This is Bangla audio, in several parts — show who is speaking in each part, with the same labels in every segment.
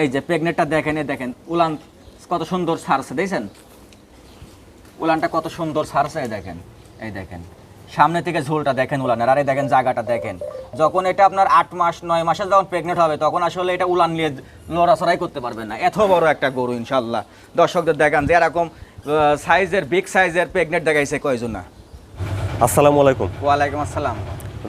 Speaker 1: এই যে প্রেগনেটটা দেখেন এই দেখেন উলান কত সুন্দর ছাড়ছে দেখছেন? উলানটা কত সুন্দর ছাড়ছে এই দেখেন এই দেখেন। সামনে থেকে ঝোলটা দেখেন উলানের আর এই দেখেন জায়গাটা দেখেন। যখন এটা আপনার আট মাস নয় মাসে যখন প্রেগনেন্ট হবে তখন আসলে এটা উলান নিয়ে লড়াচড়াই করতে পারবে না। এত বড় একটা গরু ইনশাল্লাহ দর্শকদের দেখান যে এরকম সাইজের বিগ সাইজের প্রেগনেন্ট দেখাইছে কয়জন? না
Speaker 2: আসসালামু আলাইকুম।
Speaker 1: ওয়ালাইকুম আসসালাম।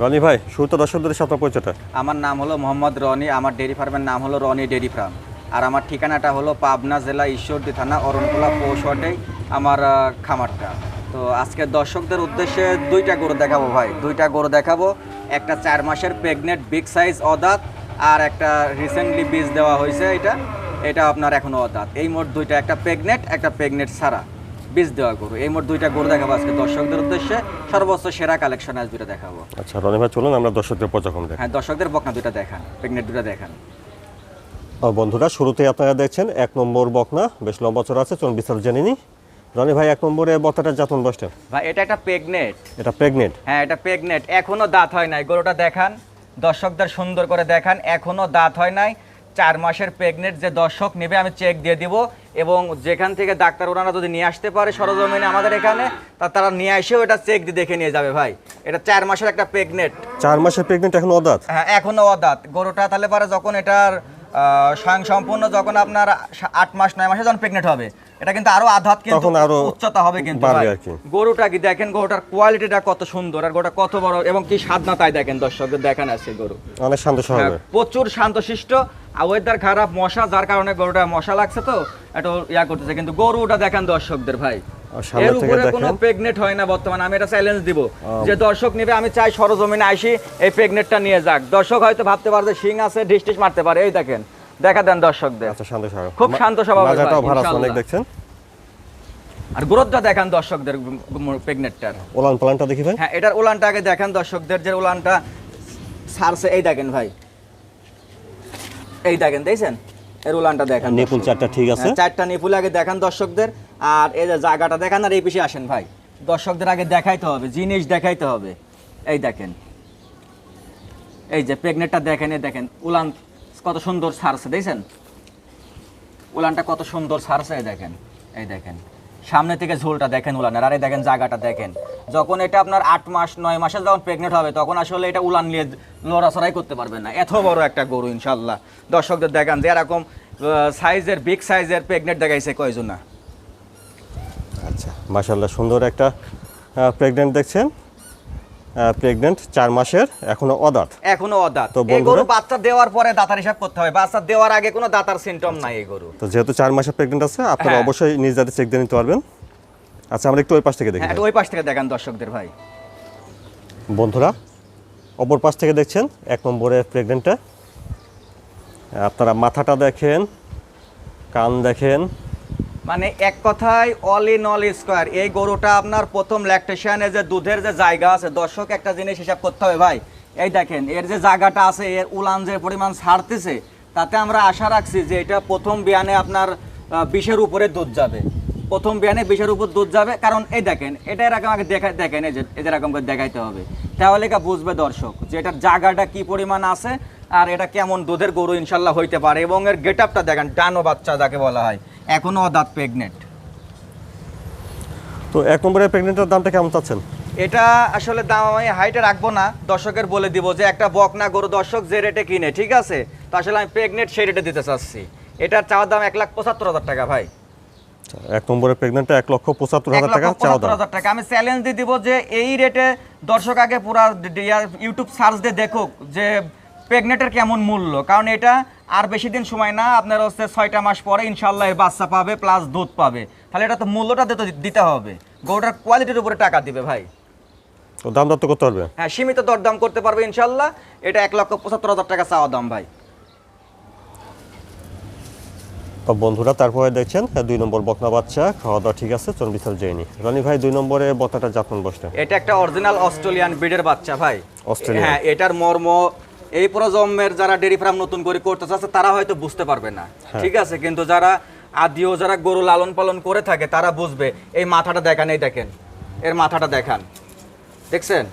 Speaker 2: রনি ভাই, শুরুতে দর্শকদের সাথে পরিচয়টা।
Speaker 1: আমার নাম হলো মোহাম্মদ রনি, আমার ডেয়ারি ফার্মের নাম হলো রনি ডেয়ারি ফার্ম। আর আমার ঠিকানাটা হলো পাবনা জেলা ঈশ্বরদী থানা, অরণকুলা পৌষটেই আমার খামারটা। তো আজকে দর্শকদের উদ্দেশ্যে দুইটা গরু দেখাবো ভাই, দুইটা গরু দেখাবো। একটা চার মাসের প্রেগনেন্ট বিগ সাইজ অদাত, আর একটা রিসেন্টলি বীজ দেওয়া হয়েছে এটা। এটা আপনার এখনও অদাত। এই মোট দুইটা, একটা প্রেগনেন্ট একটা প্রেগনেন্ট ছাড়া। বীজ দেওয়া গরু। এই মোট দুইটা গরু দেখাবো আজকে দর্শকদের উদ্দেশ্যে। সর্বোচ্চ সেরা কালেকশন আজ দুইটা দেখাবো।
Speaker 2: আচ্ছা রনি ভাই চলুন আমরা দর্শকদের পর্যটন দেখ
Speaker 1: হ্যাঁ দর্শকদের বকনা দুইটা দেখান প্রেগনেন্ট দুইটা দেখান।
Speaker 2: বন্ধুরা শুরুতেই আপনারা দেখছেন এক নম্বর বকনা বেশ লম্বা চড়া আছে চলুন বিস্তারিত জেনে নিই। রনি ভাই এক নম্বরে বক্তাটা যাতন বসটা
Speaker 1: ভাই এটা একটা প্রেগনেট
Speaker 2: এটা প্রেগনেন্ট?
Speaker 1: হ্যাঁ এটা প্রেগনেট এখনও দাঁত হয় নাই। গরুটা দেখান দর্শকদের সুন্দর করে দেখান এখনও দাঁত হয় নাই। চার মাসের প্রেগনেন্ট যে দর্শক নেবে আমি চেক দিয়ে দিব এবং যেখান থেকে ডাক্তার ওনারা যদি নিয়ে আসতে পারে সরজমিনে আমাদের এখানে তা তারা নিয়ে এসেও এটা চেক দিয়ে দেখে নিয়ে যাবে ভাই। এটা চার মাসের একটা প্রেগনেন্ট
Speaker 2: চার মাসের প্রেগনেন্ট এখন অদাত?
Speaker 1: হ্যাঁ এখনও অদাঁত। গরুটা তাহলে পারে যখন এটার স্বয়ং সম্পূর্ণ যখন আপনার আট মাস নয় মাসে যখন প্রেগনেন্ট হবে। এটা কিন্তু আরও আধাত কিন্তু উচ্চতা হবে কিন্তু। গরুটা কি দেখেন গরুটার কোয়ালিটিটা কত সুন্দর আর গরুটা কত বড় এবং কি স্বাদনা তাই দেখেন দর্শকদের দেখান আছে গরু।
Speaker 2: অনেক শান্ত
Speaker 1: হ্যাঁ, প্রচুর শান্তশিষ্ট। ওয়েদার খারাপ মশা যার কারণে গরুটা মশা লাগছে তো একটু ইয়া করতেছে। কিন্তু গরুটা দেখান দর্শকদের ভাই। এর উপরে কোনো
Speaker 2: দেখেন।
Speaker 1: হয় না বর্তমানে আমি এটা চ্যালেঞ্জ দিব। যে দর্শক নেবে আমি চাই সরজমিনে আইসি এই প্রেগনেন্টটা নিয়ে যাক। দর্শক হয়তো ভাবতে পারে যে শিং আছে মারতে পারে এই দেখেন দেখা দেন দর্শকদের।
Speaker 2: আচ্ছা শান্ত স্বভাব
Speaker 1: খুব শান্ত
Speaker 2: অনেক দেখছেন।
Speaker 1: আর গ্রোথটা দেখান দর্শকদের প্রেগনেন্টটার
Speaker 2: ওলান পালানটা দেখি ভাই।
Speaker 1: হ্যাঁ এটার উলানটা আগে দেখেন দর্শকদের যে উলানটা সারছে এই দেখেন ভাই। এই দেখেন দেখছেন? এর উলানটা দেখেন
Speaker 2: নেপুল চারটা ঠিক আছে।
Speaker 1: হ্যাঁ, চারটা নেপুল আগে দেখান দর্শকদের। আর এই যে জায়গাটা দেখান আর এই পিছিয়ে আসেন ভাই। দর্শকদের আগে দেখাইতে হবে জিনিস দেখাইতে হবে। এই দেখেন। এই যে প্রেগনেটটা দেখেন এই দেখেন। উলান কত সুন্দর ছাড়ছে দেখছেন? উলানটা কত সুন্দর ছাড়ছে এই দেখেন। এই দেখেন। সামনে থেকে ঝোলটা দেখেন উলানের, আরে দেখেন জায়গাটা দেখেন। যখন এটা আপনার আট মাস, নয় মাসে যখন প্রেগনেন্ট হবে, তখন আসলে এটা উলান নিয়ে লড়াচড়াই করতে পারবেন না। এত বড় একটা গরু ইনশাল্লাহ দর্শকদের দেখান যে এরকম সাইজের বিগ সাইজের প্রেগনেন্ট দেখাইছে কয়জন না?
Speaker 2: আচ্ছা মাসাল্লাহ সুন্দর একটা প্রেগনেন্ট দেখছেন। প্রেগনেন্ট চার মাসের এখনও অদাত।
Speaker 1: এখনও অদাঁত।
Speaker 2: তো
Speaker 1: গরু বাচ্চা দেওয়ার পরে দাতার হিসাব করতে হবে। বাচ্চা দেওয়ার আগে কোনো দাতার সিমটম নাই এই গরু।
Speaker 2: তো যেহেতু চার মাসের প্রেগনেন্ট আছে আপনারা
Speaker 1: হ্যাঁ।
Speaker 2: অবশ্যই নিজ দাঁতে চেক দিয়ে নিতে পারবেন। আচ্ছা আমরা একটু ওই পাশ থেকে দেখি
Speaker 1: হ্যাঁ ওই পাশ থেকে দেখান দর্শকদের ভাই।
Speaker 2: বন্ধুরা অপর পাশ থেকে দেখছেন এক নম্বরের প্রেগনেন্টটা আপনারা মাথাটা দেখেন কান দেখেন
Speaker 1: মানে এক কথায় অল ইন অল স্কোয়ার এই গরুটা আপনার প্রথম ল্যাকটেশনে যে দুধের যে জায়গা আছে, দর্শক, একটা জিনিস হিসাব করতে হবে ভাই। এই দেখেন, এর যে জায়গাটা আছে, এর উলান যে পরিমাণ ছাড়তেছে, তাতে আমরা আশা রাখছি যে এটা প্রথম বিয়ানে আপনার বিশের উপরে দুধ যাবে। প্রথম বিয়ানে বিশের উপর দুধ যাবে। কারণ এই দেখেন, এটা এরকম আগে দেখা দেখেন, এই যে এদের এরকম করে দেখাইতে হবে। তাহলে কা বুঝবে দর্শক যে এটার জায়গাটা কি পরিমাণ আছে আর এটা কেমন দুধের গরু ইনশাল্লাহ হইতে পারে। এবং এর গেট আপটা দেখেন, ডানো বাচ্চা যাকে বলা হয়। এখনও অদাঁত প্রেগনেন্ট
Speaker 2: তো এক নম্বরের প্রেগনেন্টের দামটা কেমন চাচ্ছেন?
Speaker 1: এটা আসলে দাম আমি হাইটে রাখব না দর্শকের বলে দিব যে একটা বকনা গরু দর্শক যে রেটে কিনে ঠিক আছে? তো আসলে আমি প্রেগনেন্ট সেই রেটে দিতে চাচ্ছি। এটার চাওয়ার দাম এক লাখ পঁচাত্তর হাজার টাকা ভাই।
Speaker 2: আচ্ছা, এক নম্বরের প্রেগনেন্টটা এক লক্ষ পঁচাত্তর হাজার টাকা চাওয়া দাম।
Speaker 1: হাজার টাকা। আমি চ্যালেঞ্জ দিয়ে দিব যে এই রেটে দর্শক আগে পুরা ইউটিউব সার্চ দিয়ে দেখুক যে প্রেগনেন্টের কেমন মূল্য? কারণ এটা আর বেশি দিন সময় না আপনার হচ্ছে ছয়টা মাস পরে ইনশাল্লাহ এর বাচ্চা পাবে প্লাস দুধ পাবে। তাহলে এটা তো মূল্যটা দিতে দিতে হবে। গরুটার কোয়ালিটির উপরে টাকা দিবে ভাই।
Speaker 2: তো দাম দর তো করতে পারবে?
Speaker 1: হ্যাঁ সীমিত দরদাম করতে পারবে ইনশাল্লাহ এটা এক লক্ষ পঁচাত্তর হাজার টাকা চাওয়া দাম ভাই।
Speaker 2: তো বন্ধুরা তারপরে দেখছেন হ্যাঁ, দুই নম্বর বকনা বাচ্চা খাওয়া দাওয়া ঠিক আছে চলুন বিশাল যায়নি রনি ভাই দুই নম্বরে বকনাটা যাতন বসটা
Speaker 1: এটা একটা অরিজিনাল অস্ট্রেলিয়ান ব্রিডের বাচ্চা ভাই।
Speaker 2: অস্ট্রেলিয়ান।
Speaker 1: হ্যাঁ এটার মর্ম এই প্রজন্মের যারা ডেরি ফার্ম নতুন করে করতে চাচ্ছে তারা হয়তো বুঝতে পারবে না।
Speaker 2: হ্যাঁ।
Speaker 1: ঠিক আছে? কিন্তু যারা আদিও যারা গরু লালন পালন করে থাকে তারা বুঝবে এই মাথাটা দেখান এই দেখেন। এর মাথাটা দেখান। দেখছেন?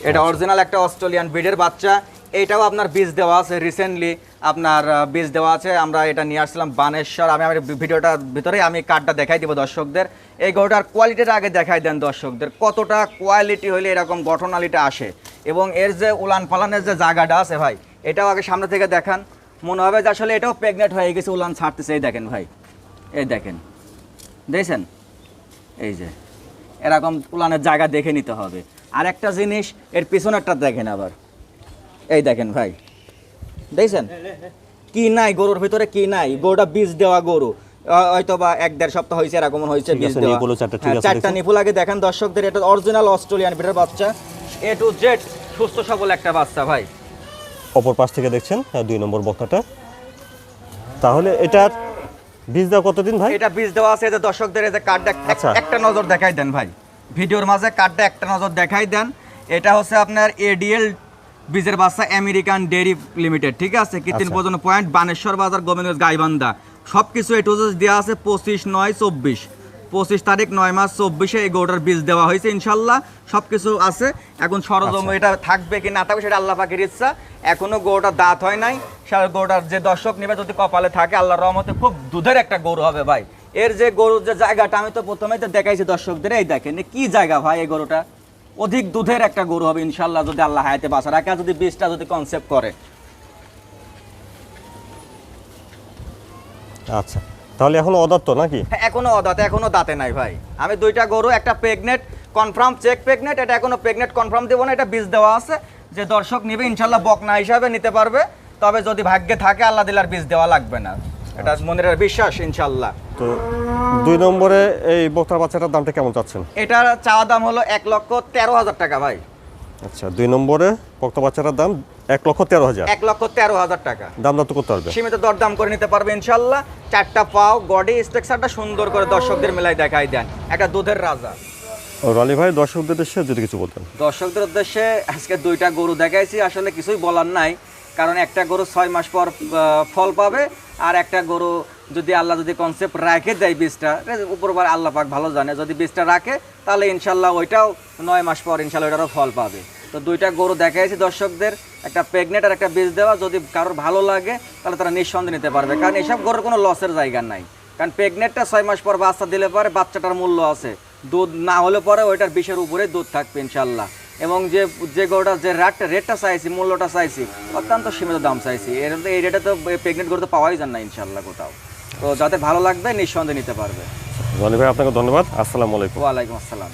Speaker 1: এটা
Speaker 2: আচ্ছা।
Speaker 1: অরিজিনাল একটা অস্ট্রেলিয়ান ব্রিডের বাচ্চা। এটাও আপনার বীজ দেওয়া আছে রিসেন্টলি আপনার বীজ দেওয়া আছে। আমরা এটা নিয়ে আসছিলাম বানেশ্বর। আমি আমার ভিডিওটার ভিতরে আমি কার্ডটা দেখাই দিব দর্শকদের। এই গরুটার কোয়ালিটিটা আগে দেখাই দেন দর্শকদের। কতটা কোয়ালিটি হলে এরকম গঠনালিটা আসে। এবং এর যে উলান পালানের যে জায়গাটা আছে ভাই, এটাও আগে সামনে থেকে দেখান। মনে হবে যে আসলে এটাও প্রেগনেন্ট হয়ে গেছে, উলান ছাড়তেছে। এই দেখেন ভাই, এই দেখেন। দেখছেন? এই যে, এরকম উলানের জায়গা দেখে নিতে হবে। আর একটা জিনিস, এর পিছনেরটা দেখেন আবার। এই দেখেন ভাই দেখছেন? কি নাই গরুর ভিতরে কি নাই? গরুটা বীজ দেওয়া গরু। হয়তো বা এক দেড় সপ্তাহ হয়েছে এরকম হয়েছে
Speaker 2: ঠিক
Speaker 1: বীজ দেওয়া।
Speaker 2: চারটা ঠিক
Speaker 1: হ্যাঁ, চারটা। নিপুল আগে দেখেন দর্শকদের এটা অরিজিনাল অস্ট্রেলিয়ান বিটের বাচ্চা। এ টু জেড সুস্থ সবল একটা বাচ্চা ভাই।
Speaker 2: অপর পাশ থেকে দেখছেন হ্যাঁ, দুই নম্বর বক্তাটা। তাহলে এটার বীজ দেওয়া কতদিন ভাই?
Speaker 1: এটা বীজ দেওয়া আছে যে দর্শকদের এই যে কার্ডটা
Speaker 2: আচ্ছা।
Speaker 1: একটা নজর দেখাই দেন ভাই। ভিডিওর মাঝে কার্ডটা একটা নজর দেখাই দেন। এটা হচ্ছে আপনার এডিএল বীজের বাচ্চা আমেরিকান ডেয়ারি লিমিটেড ঠিক আছে? কৃত্রিম
Speaker 2: আচ্ছা।
Speaker 1: প্রজনন পয়েন্ট বানেশ্বর বাজার গোবিন্দগঞ্জ গাইবান্ধা। সব কিছু এটু দেওয়া আছে পঁচিশ নয় চব্বিশ। পঁচিশ তারিখ নয় মাস চব্বিশে এই গরুটার বীজ দেওয়া হয়েছে ইনশাল্লাহ। সব কিছু আছে। এখন সরজম
Speaker 2: আচ্ছা।
Speaker 1: এটা থাকবে কি না থাকবে সেটা আল্লাহ পাখির ইচ্ছা। এখনও গরুটা দাঁত হয় নাই। সে গরুটার যে দর্শক নেবে যদি কপালে থাকে আল্লাহ রহমতে খুব দুধের একটা গরু হবে ভাই। এর যে গরুর যে জায়গাটা আমি তো প্রথমেই তো দেখাইছি দর্শকদের এই দেখেন কি জায়গা ভাই এই গরুটা? অধিক দুধের একটা গরু হবে ইনশাল্লাহ যদি আল্লাহ হায়াতে বাসা রাখে যদি বীজটা যদি কনসেপ্ট করে।
Speaker 2: আচ্ছা তাহলে এখন অদাত্ত নাকি?
Speaker 1: হ্যাঁ, এখনও অদাতে এখনও দাঁতে নাই ভাই। আমি দুইটা গরু একটা প্রেগনেন্ট কনফার্ম চেক প্রেগনেন্ট এটা এখনও প্রেগনেন্ট কনফার্ম দেবো না এটা বীজ দেওয়া আছে। যে দর্শক নিবে ইনশাল্লাহ বকনা হিসাবে নিতে পারবে। তবে যদি ভাগ্যে থাকে আল্লাহ দিলার বীজ দেওয়া লাগবে না। এটা মনের বিশ্বাস ইনশাল্লাহ
Speaker 2: তো দুই নম্বরে এই বকনার বাচ্চাটার দামটা কেমন চাচ্ছেন?
Speaker 1: এটার চাওয়া দাম হলো এক লক্ষ তেরো হাজার টাকা ভাই।
Speaker 2: আচ্ছা দুই নম্বরে বকনা বাচ্চাটার দাম এক লক্ষ তেরো হাজার।
Speaker 1: এক লক্ষ তেরো হাজার টাকা।
Speaker 2: দাম দর তো করতে পারবে।
Speaker 1: সীমিত দরদাম করে নিতে পারবে ইনশাল্লাহ। চারটা পাও গডি স্ট্রাকচারটা সুন্দর করে দর্শকদের মেলায় দেখাই দেন। একটা দুধের রাজা।
Speaker 2: ও, ভাই দর্শকদের উদ্দেশ্যে যদি কিছু বলতেন।
Speaker 1: দর্শকদের উদ্দেশ্যে আজকে দুইটা গরু দেখাইছি আসলে কিছুই বলার নাই। কারণ একটা গরু ছয় মাস পর ফল পাবে আর একটা গরু যদি আল্লাহ যদি কনসেপ্ট রাখে দেয় বীজটা উপরবার আল্লাহ পাক ভালো জানে, যদি বীজটা রাখে, তাহলে ইনশাল্লাহ ওইটাও নয় মাস পর ইনশাল্লাহ ওইটারও ফল পাবে। তো দুইটা গরু দেখাইছি দর্শকদের, একটা প্রেগনেন্ট আর একটা বীজ দেওয়া, যদি কারোর ভালো লাগে, তাহলে তারা নিঃসন্দেহে নিতে পারবে। কারণ এসব গরুর কোনো লসের জায়গা নাই। কারণ প্রেগনেন্টটা ছয় মাস পর বাচ্চা দিলে পরে বাচ্চাটার মূল্য আছে। দুধ না হলে পরে ওইটার বিষের উপরে দুধ থাকবে ইনশাল্লাহ এবং যে যে গরুটা, যে রেটটা রেটটা চাইছি, মূল্যটা চাইছি, অত্যন্ত সীমিত দাম চাইছি। এর এই রেটে তো প্রেগনেন্ট গরু তো পাওয়াই যান না ইনশাল্লাহ কোথাও। তো যাতে ভালো লাগবে নিঃসন্দেহে নিতে পারবে।
Speaker 2: জনি ভাই আপনাকে ধন্যবাদ। আসসালামু আলাইকুম।
Speaker 1: ওয়ালাইকুম আসসালাম।